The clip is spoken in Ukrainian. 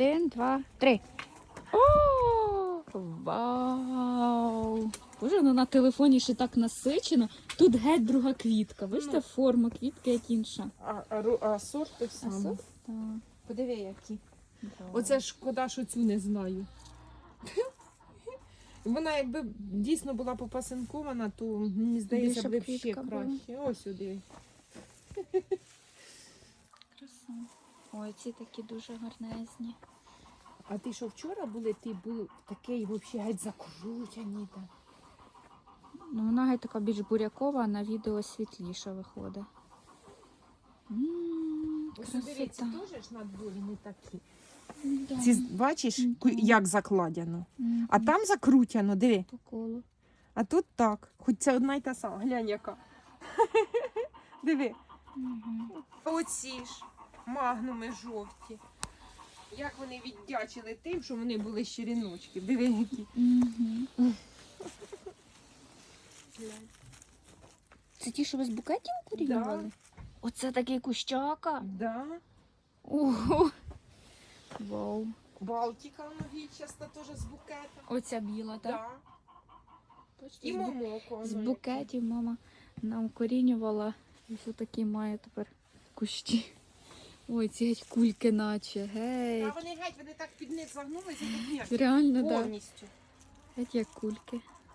Один, два, три. О, вау! Боже, ну на телефоні ще так насичено. Тут геть друга квітка. Бачите, Ну. форма квітки як інша. А, а, ру- а сорт той А сорт? Так. Подиви, які. Оце шкода, що цю не знаю. Вона якби дійсно була попасинкована, то мені здається, буде б ще квітка була. краще. Ось сюди. Краса. Ой, ці такі дуже гарнезні. А ти що вчора були, ти був такий взагалі геть закручений. Там. Ну, вона геть така більш бурякова, а на відео світліше виходить. М, Ось дивіться, Красота. теж ж надборі не такі. Да. Ці бачиш, Мгм. ку- як закладено. Мгм. А там закрутяно, диви. по колу. А тут так. Хоч це одна й та сама. Глянь яка. Диви. Мгм. Оці ж магнуми жовті. Як вони віддячили тим, що вони були щиріночки. Диви які. Це ті, що ви з букетів курінювали? Оце такий кущака. Да. Ого. Вау. Балтика новічаста теж з букета. Оця біла, так? Да. І з, бу- момоко. з букетів мама нам корінювала. І все такі має тепер кущі. Ой, ці геть кульки наче. гей. Геть. А вони геть, вони так під них загнулися, як. Реально, так. Да. Повністю. Геть як кульки.